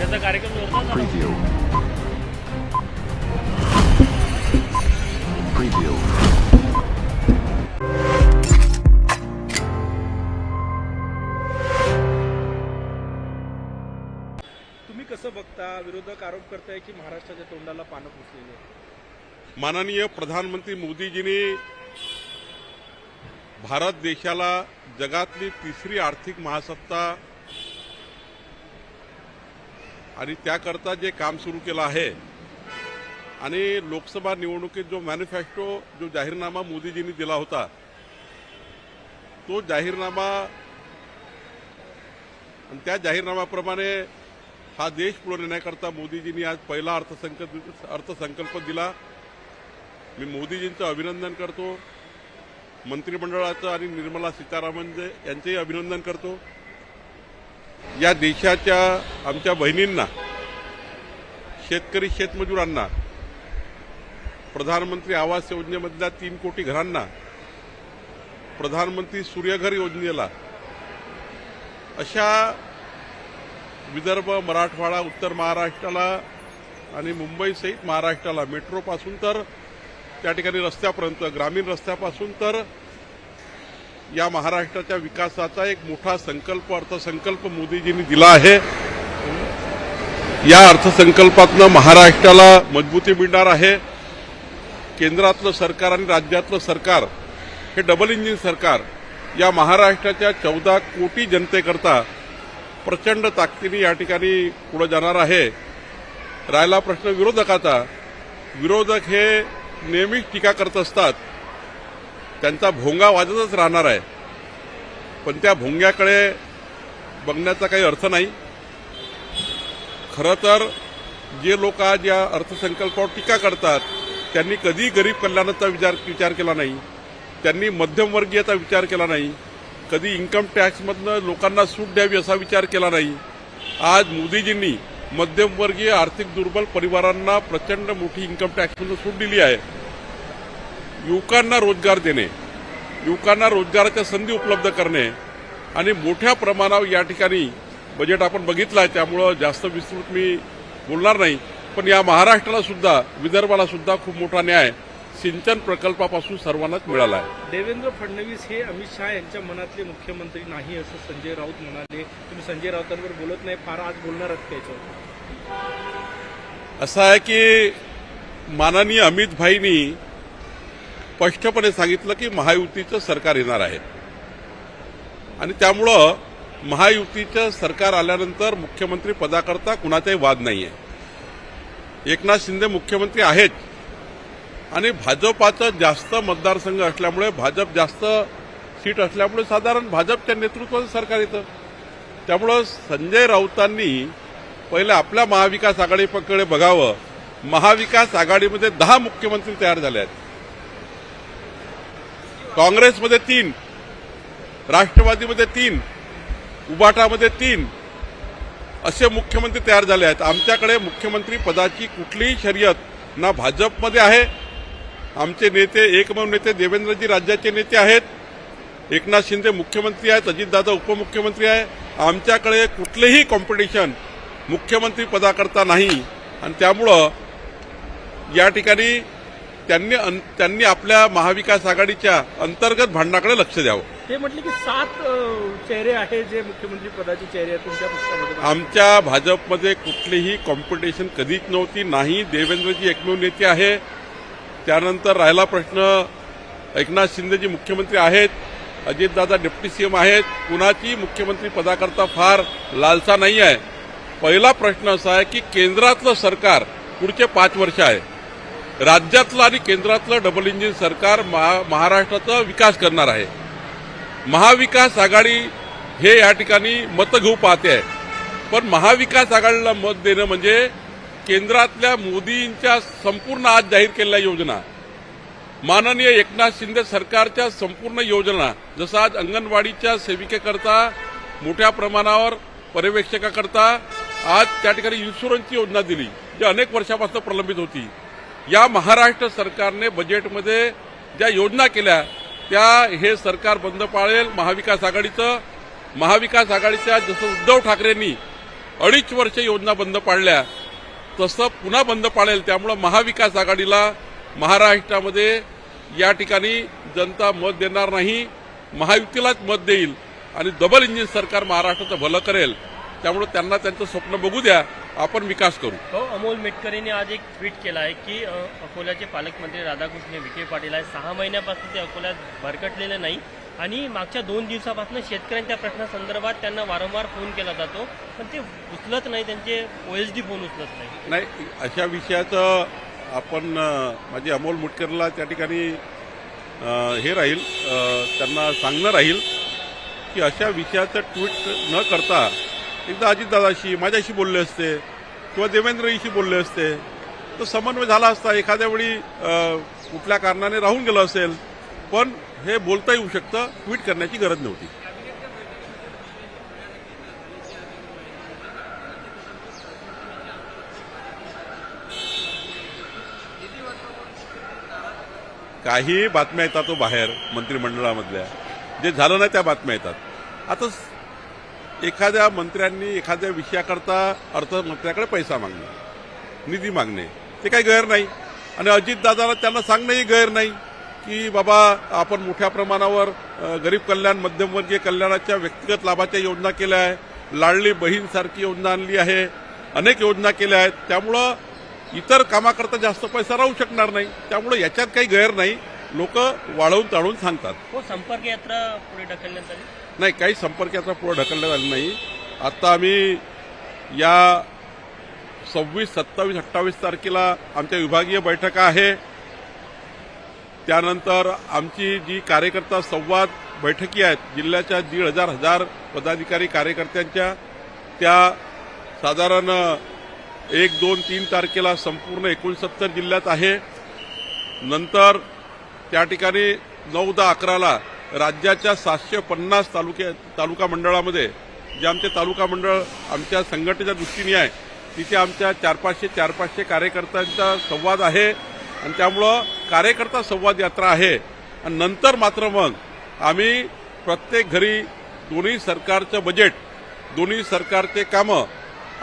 त्याचा कार्यक्रम जोरदार झाला. Preview. Preview. तुम्ही कसं बघता विरोधक आरोप करताय की महाराष्ट्राच्या तोंडाला पानं पुसलेली आहेत माननीय प्रधानमंत्री मोदीजींनी भारत देशाला जगातली तिसरी आर्थिक महासत्ता आणि त्याकरता जे काम सुरू केलं आहे आणि लोकसभा निवडणुकीत जो मॅनिफेस्टो जो जाहीरनामा मोदीजींनी दिला होता तो जाहीरनामा आणि त्या जाहीरनाम्याप्रमाणे हा देश पुढे नेण्याकरता मोदीजींनी आज पहिला अर्थसंकल्प अर्थसंकल्प दिला. मी मोदीजींचं अभिनंदन करतो. मंत्रिमंडळाचं आणि निर्मला सीतारामन जे यांचेही अभिनंदन करतो. या देशाच्या आमच्या बहिणींना शेतकरी शेतमजुरांना प्रधानमंत्री आवास योजनेमधल्या तीन कोटी घरांना प्रधानमंत्री सूर्यघर योजनेला अशा विदर्भ मराठवाडा उत्तर महाराष्ट्राला आणि मुंबईसहित महाराष्ट्राला मेट्रोपासून तर त्या ठिकाणी रस्त्यापर्यंत ग्रामीण रस्त्यापासून तर या महाराष्ट्राच्या विकासाचा एक मोठा संकल्प अर्थसंकल्प मोदीजींनी दिला आहे. या अर्थसंकल्पातनं महाराष्ट्राला मजबूती मिळणार आहे. केंद्रातलं सरकार आणि राज्यातलं सरकार हे डबल इंजिन सरकार या महाराष्ट्राच्या चौदा कोटी जनतेकरता प्रचंड ताकदीने या ठिकाणी पुढं जाणार आहे. राहिला प्रश्न विरोधकाचा. विरोधक हे नेहमीच टीका करत असतात. त्यांचा भोंगा वाजतच राहणार आहे. पण त्या भोंग्याकडे बघण्याचा काही अर्थ नाही. खरं तर जे लोक आज या अर्थसंकल्पावर टीका करतात त्यांनी कधी गरीब कल्याणाचा विचार विचार केला नाही. त्यांनी मध्यमवर्गीयाचा विचार केला नाही. कधी इन्कम टॅक्समधनं लोकांना सूट द्यावी असा विचार केला नाही. आज मोदीजींनी मध्यमवर्गीय आर्थिक दुर्बल परिवारांना प्रचंड मोठी इन्कम टॅक्समधून सूट दिली आहे. युवकांना रोजगार देणे युवकांना रोजगाराच्या संधी उपलब्ध करणे आणि मोठ्या प्रमाणावर या ठिकाणी बजेट आपण बघितलं आहे त्यामुळं जास्त विस्तृत मी बोलणार नाही. पण या महाराष्ट्राला सुद्धा विदर्भाला सुद्धा खूप मोठा न्याय सिंचन प्रकल्पापासून सर्वांनाच मिळाला आहे. देवेंद्र फडणवीस हे अमित शहा यांच्या मनातले मुख्यमंत्री नाही असं संजय राऊत म्हणाले. तुम्ही संजय राऊतांवर बोलत नाही फार आज बोलणार आहात त्याच्यावर असं आहे की माननीय अमित भाईंनी स्पष्टपणे सांगितलं की महायुतीचं सरकार येणार आहे. आणि त्यामुळं महायुतीचं सरकार आल्यानंतर मुख्यमंत्री पदाकरता कुणाचाही वाद नाही आहे एकनाथ शिंदे मुख्यमंत्री आहेत. आणि भाजपाचं जास्त मतदारसंघ असल्यामुळे भाजप जास्त सीट असल्यामुळे साधारण भाजपच्या नेतृत्वाचं सरकार येतं. त्यामुळं संजय राऊतांनी पहिले आपल्या महाविकास आघाडीकडे बघावं. महाविकास आघाडीमध्ये दहा मुख्यमंत्री तयार झाले आहेत. काँग्रेसमध्ये तीन राष्ट्रवादीमध्ये तीन उबाटामध्ये तीन असे मुख्यमंत्री तयार झाले आहेत. आमच्याकडे मुख्यमंत्री पदाची कुठलीही शर्यत ना भाजपमध्ये आहे. आमचे नेते एकमेव नेते देवेंद्रजी राज्याचे नेते आहेत. एकनाथ शिंदे मुख्यमंत्री आहेत अजितदादा उपमुख्यमंत्री आहे. आमच्याकडे कुठलेही कॉम्पिटिशन मुख्यमंत्री पदाकरता नाही. आणि त्यामुळं या ठिकाणी त्यांनी त्यांनी आपल्या महाविकास आघाडीच्या अंतर्गत भांडणाकडे लक्ष द्यावं. ते म्हटले की सात चेहरे आहेत जे मुख्यमंत्री पदाचे चेहरे आहेत तुमच्या पक्षामध्ये आमच्या भाजपमध्ये कुठलीही कॉम्पिटिशन कधीच नव्हती. नाही देवेंद्रजी एकमेव नेते आहे. त्यानंतर राहिला प्रश्न एकनाथ शिंदेजी मुख्यमंत्री आहेत. अजितदादा डेप्टी सीएम आहेत. कुणाची मुख्यमंत्री पदाकरता फार लालसा नाही आहे पहिला प्रश्न असा आहे की केंद्रातलं सरकार पुढचे पाच वर्ष आहे. राज्यातलं आणि केंद्रातलं डबल इंजिन सरकार महा महाराष्ट्राचा विकास करणार आहे. महाविकास आघाडी हे या ठिकाणी मतं घेऊ पाहते आहे. पण महाविकास आघाडीला मत देणं म्हणजे केंद्रातल्या मोदींच्या संपूर्ण आज जाहीर केलेल्या योजना. माननीय एकनाथ शिंदे सरकारच्या संपूर्ण योजना जसं आज अंगणवाडीच्या सेविकेकरता मोठ्या प्रमाणावर पर्यवेक्षकाकरता आज त्या ठिकाणी इन्शुरन्सची योजना दिली जी अनेक वर्षापासून प्रलंबित होती. या महाराष्ट्र सरकारने बजेटमध्ये ज्या योजना केल्या त्या हे सरकार बंद पाळेल. महाविकास आघाडीचं महाविकास आघाडीच्या जसं उद्धव ठाकरेंनी अडीच वर्ष योजना बंद पाडल्या तसं पुन्हा बंद पाळेल. त्यामुळं महाविकास आघाडीला महाराष्ट्रामध्ये या ठिकाणी जनता मत देणार नाही महायुतीलाच मत देईल आणि डबल इंजिन सरकार महाराष्ट्राचं भलं करेल. त्यामुळे त्यांना त्यांचं स्वप्न बघू द्या आपण विकास करू. हो अमोल मेटकरीने आज एक ट्विट केलं आहे की अकोल्याचे पालकमंत्री राधाकृष्ण विखे पाटील आहे सहा महिन्यापासून ते अकोल्यात भरकटलेले नाही आणि मागच्या दोन दिवसापासून शेतकऱ्यांच्या प्रश्नासंदर्भात त्यांना वारंवार फोन केला जातो पण ते उचलत नाही त्यांचे ओ एस डी फोन उचलत नाही. नाही अशा विषयाचं आपण माझे अमोल मुटकरला त्या ठिकाणी हे राहील त्यांना सांगणं राहील की अशा विषयाचं ट्विट न करता एकदा अजितदादाशी माझ्याशी बोलले असते किंवा देवेंद्रजीशी बोलले असते. तर समन्वय झाला असता एखाद्या वेळी कुठल्या कारणाने राहून गेलं असेल पण हे बोलता येऊ शकतं ट्विट करण्याची गरज नव्हती. काही बातम्या येतात तो बाहेर मंत्रिमंडळामधल्या. जे झालं नाही त्या बातम्या येतात. आता एखाद्या मंत्र्यांनी एखाद्या विषयाकरता अर्थमंत्र्याकडे पैसा मागणे निधी मागणे ते काही गैर नाही. आणि अजितदादाला त्यांना सांगणंही गैर नाही की बाबा आपण मोठ्या प्रमाणावर गरीब कल्याण मध्यमवर्गीय कल्याणाच्या व्यक्तिगत लाभाच्या योजना केल्या आहे लाडली बहीणसारखी योजना आणली आहे अनेक योजना केल्या आहेत. त्यामुळं इतर कामाकरता जास्त पैसा राहू शकणार नाही. त्यामुळं याच्यात काही गैर नाही. लोक वाढवून ताळून सांगतात. हो संपर्क यात्रा पुढे ढकलण्यात आली. नाही काही संपर्काचा पुढं पुढे ढकलण्यात आला नाही. आता आम्ही या सव्वीस सत्तावीस अठ्ठावीस तारखेला आमच्या विभागीय बैठका आहे. त्यानंतर आमची जी कार्यकर्ता संवाद बैठकी आहेत जिल्ह्याच्या दीड हजार हजार पदाधिकारी कार्यकर्त्यांच्या त्या साधारण एक दोन तीन तारखेला संपूर्ण एकोणसत्तर जिल्ह्यात आहे. नंतर त्या ठिकाणी नऊ दहा अकराला राज्याच्या सातशे पन्नास तालुक्या तालुका मंडळामध्ये जे आमचे तालुका मंडळ आमच्या संघटनेच्या दृष्टीने आहे तिथे आमच्या चार पाचशे चार पाचशे कार्यकर्त्यांचा संवाद आहे. आणि त्यामुळं कार्यकर्ता संवाद यात्रा आहे. आणि नंतर मात्र मग आम्ही प्रत्येक घरी दोन्ही सरकारचं बजेट दोन्ही सरकारचे कामं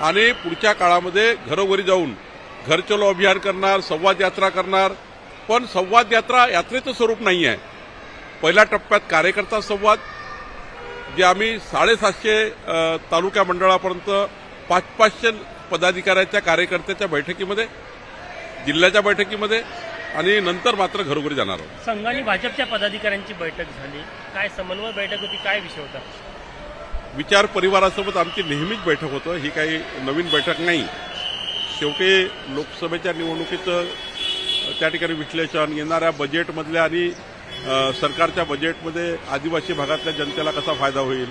आणि पुढच्या काळामध्ये घरोघरी जाऊन घरचलो अभियान करणार संवाद यात्रा करणार. पण संवाद यात्रा यात्रेचं स्वरूप नाही आहे पहिल्या टप्प्यात कार्यकर्ता संवाद जे आम्ही साडेसातशे तालुका मंडळापर्यंत पाच पाचशे पदाधिकाऱ्याच्या कार्यकर्त्याच्या बैठकीमध्ये जिल्ह्याच्या बैठकीमध्ये आणि नंतर मात्र घरोघरी जाणार आहोत. संघ आणि भाजपच्या पदाधिकाऱ्यांची बैठक झाली. काय समन्वय बैठक होती काय विषय होता? विचार परिवारासोबत आमची नेहमीच बैठक होतं. ही काही नवीन बैठक नाही. शेवटी लोकसभेच्या निवडणुकीचं त्या ठिकाणी विश्लेषण येणाऱ्या बजेटमधल्या आणि सरकारच्या बजेटमध्ये आदिवासी भागातल्या जनतेला कसा फायदा होईल?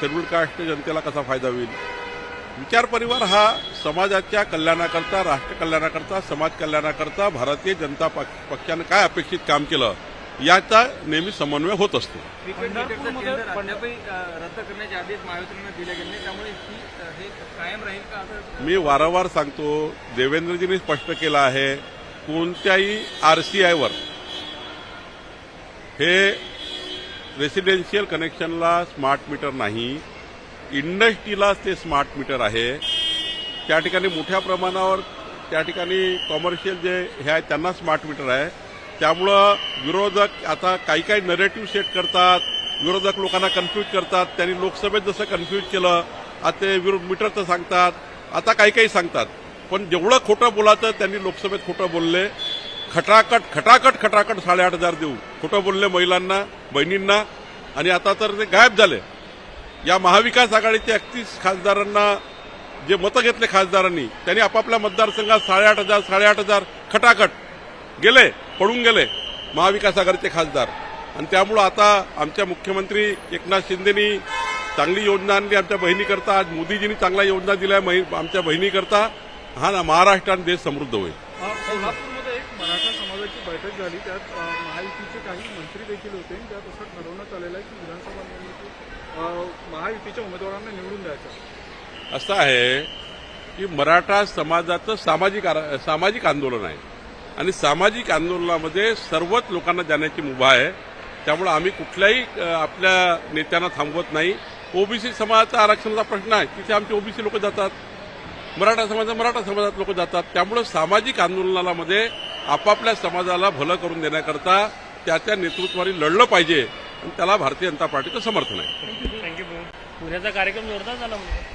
शेड्यूल कास्टच्या जनतेला कसा फायदा होईल? विचार परिवार हा समाजाच्या कल्याणाकरता राष्ट्र कल्याणाकरता समाज कल्याणाकरता भारतीय जनता पक्षानं काय अपेक्षित काम केलं याचा नेहमी समन्वय होत असतो. मी वारंवार सांगतो देवेंद्रजींनी स्पष्ट केलं आहे कोणत्याही आरसीआयवर हे रेसिडेन्शियल कनेक्शनला स्मार्ट मीटर नाही. इंडस्ट्रीलाच ते स्मार्ट मीटर आहे. त्या ठिकाणी मोठ्या प्रमाणावर त्या ठिकाणी कॉमर्शियल जे हे आहे त्यांना स्मार्ट मीटर आहे. त्यामुळं विरोधक आता काही काही नरेटिव्ह सेट करतात. विरोधक लोकांना कन्फ्यूज करतात. त्यांनी लोकसभेत जसं कन्फ्यूज केलं आता ते विरोध मीटरचं सांगतात. आता काही काही सांगतात. पण जेवढं खोटं बोलाचं त्यांनी लोकसभेत खोटं बोलले. खटाकट खटाकट खटाकट साडेआठ हजार देऊ. खोटं बोलले महिलांना बहिणींना? आणि आता तर ते गायब झाले. या महाविकास आघाडीच्या एकतीस खासदारांना जे मतं घेतले खासदारांनी त्यांनी आपापल्या मतदारसंघात साडेआठ हजार साडेआठ हजार खटाखट गेले पडून गेले महाविकास आघाडीचे खासदार. आणि त्यामुळं आता आमच्या मुख्यमंत्री एकनाथ शिंदेनी चांगली योजना आणली आमच्या बहिणीकरता आज मोदीजींनी चांगल्या योजना दिल्या आमच्या बहिणीकरता. हा ना महाराष्ट्र आणि देश समृद्ध होईल. मंत्रिमंडळाची बैठक झाली. त्यात महायुतीचे काही मंत्री देखील होते. त्यात असं ठरवण्यात आलेलं आहे की विधानसभा निवडणुकीत महायुतीच्या उमेदवारांना निवडून द्यायचं असं आहे की मराठा समाजाचं सामाजिक सामाजिक आंदोलन आहे. आणि सामाजिक आंदोलनामध्ये सर्वच लोकांना जाण्याची मुभा आहे. त्यामुळे आम्ही कुठल्याही आपल्या नेत्यांना थांबवत नाही. ओबीसी समाजाचा आरक्षणाचा प्रश्न आहे. तिथे आमचे ओबीसी लोक जातात. मराठा समाजात मराठा समाजात लोक जातात. त्यामुळे सामाजिक आंदोलनामध्ये आपापल्या समाजाला भलं करून देण्याकरता त्या त्या नेतृत्वाने लढलं पाहिजे. आणि त्याला भारतीय जनता पार्टीचं समर्थन आहे. थँक्यू पुण्याचा कार्यक्रम जोरदार झाला म्हणजे.